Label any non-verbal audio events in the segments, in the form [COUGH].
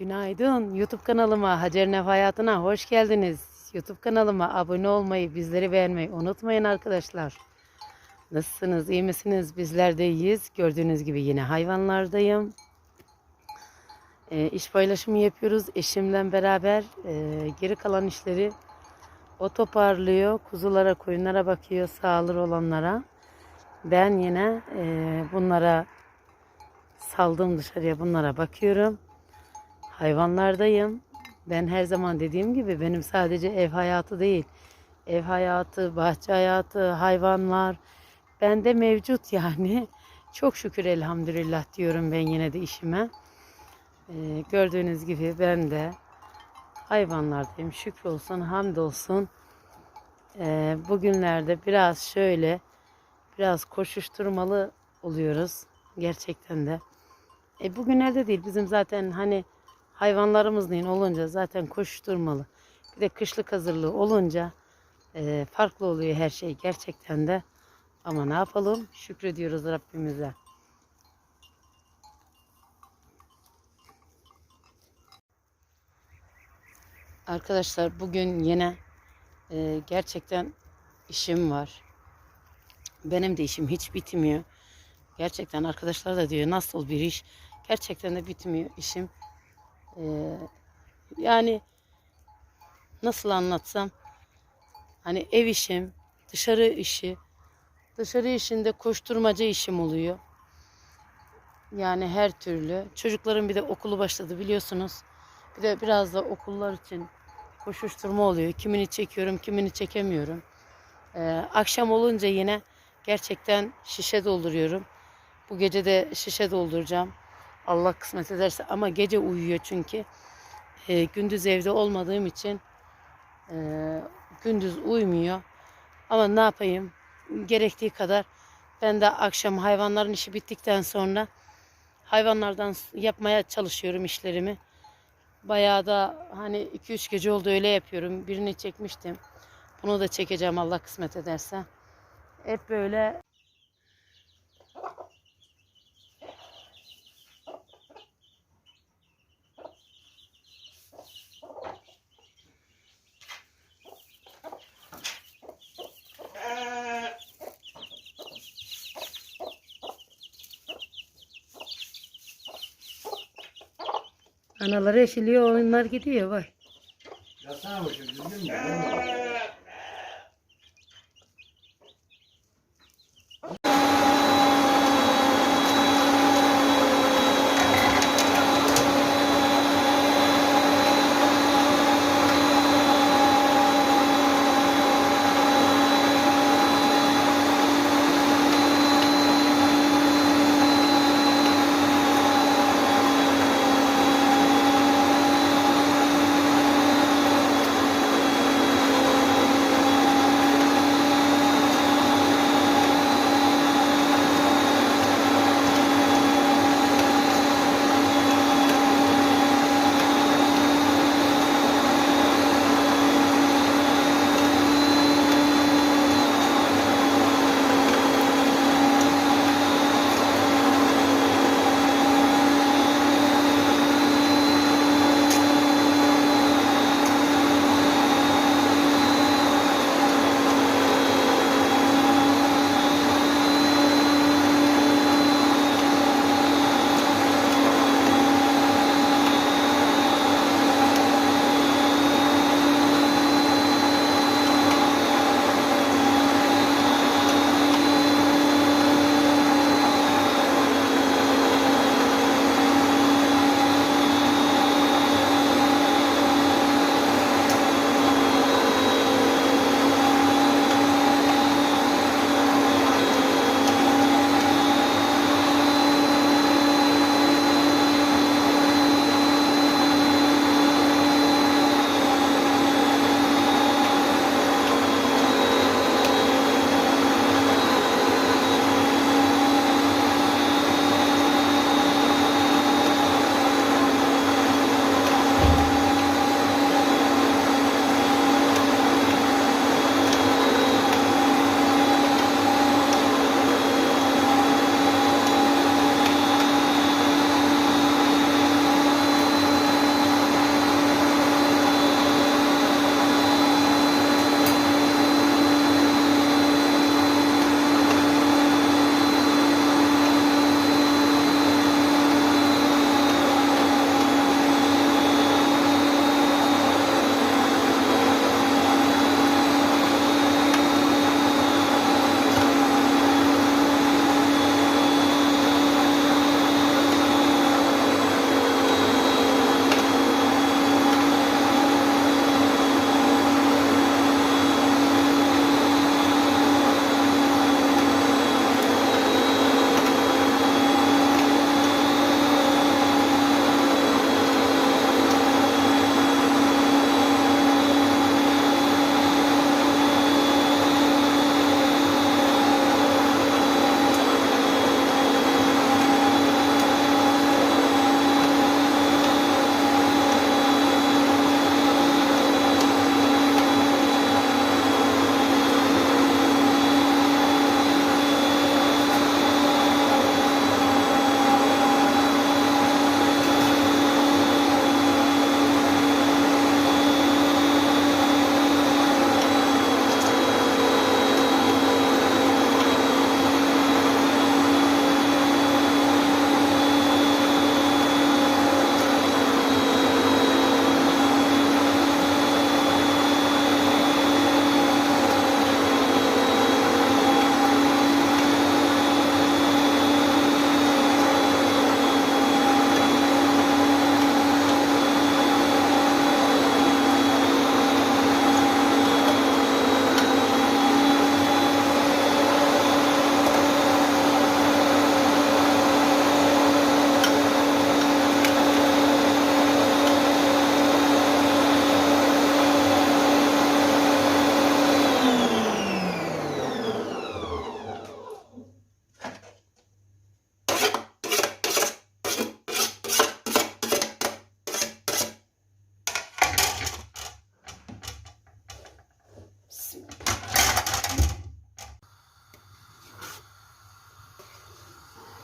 Günaydın. YouTube kanalıma Hacer Nef Hayatı'na hoş geldiniz. YouTube kanalıma abone olmayı, bizleri beğenmeyi unutmayın arkadaşlar. Nasılsınız, iyi misiniz? Bizler de iyiyiz. Gördüğünüz gibi yine hayvanlardayım. E, iş paylaşımı yapıyoruz. Eşimle beraber e, geri kalan işleri o toparlıyor. Kuzulara, koyunlara bakıyor, sağır olanlara. Ben yine e, bunlara saldım dışarıya bunlara bakıyorum. Hayvanlardayım. Ben her zaman dediğim gibi benim sadece ev hayatı değil. Ev hayatı, bahçe hayatı, hayvanlar bende mevcut yani. [LAUGHS] Çok şükür elhamdülillah diyorum ben yine de işime. Ee, gördüğünüz gibi ben de hayvanlardayım. Şükür olsun, hamdolsun. Ee, bugünlerde biraz şöyle biraz koşuşturmalı oluyoruz. Gerçekten de. E bugünlerde değil bizim zaten hani hayvanlarımız neyin olunca zaten koşturmalı. Bir de kışlık hazırlığı olunca e, farklı oluyor her şey gerçekten de. Ama ne yapalım? Şükrediyoruz Rabbimize. Arkadaşlar bugün yine e, gerçekten işim var. Benim de işim hiç bitmiyor. Gerçekten arkadaşlar da diyor nasıl bir iş. Gerçekten de bitmiyor işim. Ee, yani nasıl anlatsam hani ev işim, dışarı işi, dışarı işinde koşturmaca işim oluyor. Yani her türlü. Çocukların bir de okulu başladı biliyorsunuz. Bir de biraz da okullar için koşuşturma oluyor. Kimini çekiyorum, kimini çekemiyorum. Ee, akşam olunca yine gerçekten şişe dolduruyorum. Bu gece de şişe dolduracağım. Allah kısmet ederse ama gece uyuyor çünkü. Ee, gündüz evde olmadığım için e, gündüz uyumuyor. Ama ne yapayım? Gerektiği kadar ben de akşam hayvanların işi bittikten sonra hayvanlardan yapmaya çalışıyorum işlerimi. Bayağı da hani 2-3 gece oldu öyle yapıyorum. Birini çekmiştim. Bunu da çekeceğim Allah kısmet ederse. Hep böyle Anaları eşiliyor, onlar gidiyor bak. Yatsana bakayım düzgün mü?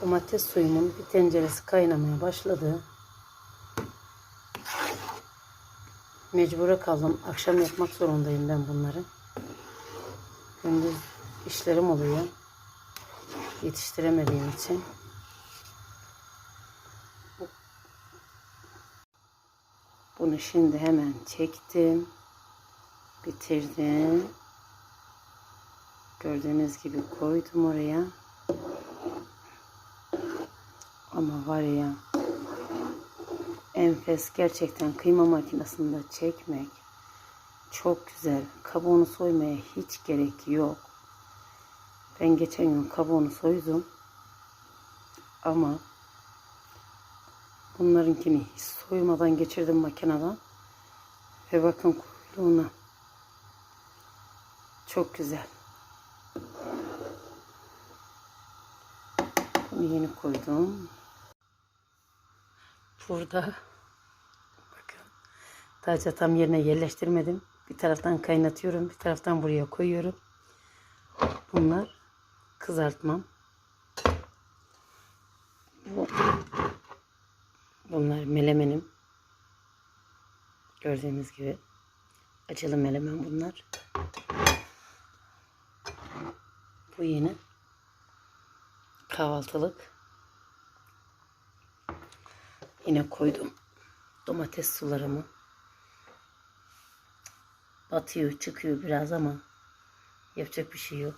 Domates suyumun bir tenceresi kaynamaya başladı. Mecbura kaldım. Akşam yapmak zorundayım ben bunları. Gündüz işlerim oluyor. Yetiştiremediğim için. Bu- Bunu şimdi hemen çektim. Bitirdim. Gördüğünüz gibi koydum oraya. Ama var ya enfes gerçekten kıyma makinesinde çekmek çok güzel. Kabuğunu soymaya hiç gerek yok. Ben geçen gün kabuğunu soydum. Ama bunlarınkini hiç soymadan geçirdim makineden. Ve bakın kuyruğuna. Çok güzel. Bunu yeni koydum. Burada bakın taca tam yerine yerleştirmedim. Bir taraftan kaynatıyorum, bir taraftan buraya koyuyorum. Bunlar kızartmam. Bu, bunlar melemenim. Gördüğünüz gibi acılı melemen bunlar. Bu yine kahvaltılık. Yine koydum domates sularımı. Batıyor, çıkıyor biraz ama yapacak bir şey yok.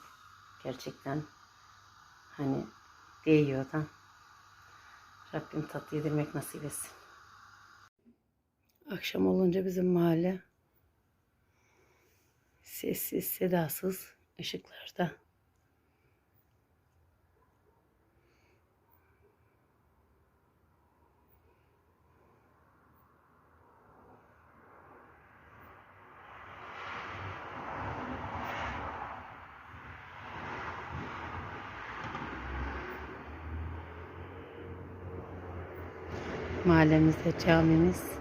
Gerçekten hani değiyor da. Rabbim tatlı yedirmek nasip etsin. Akşam olunca bizim mahalle sessiz sedasız ışıklarda. Mahallemizde camimiz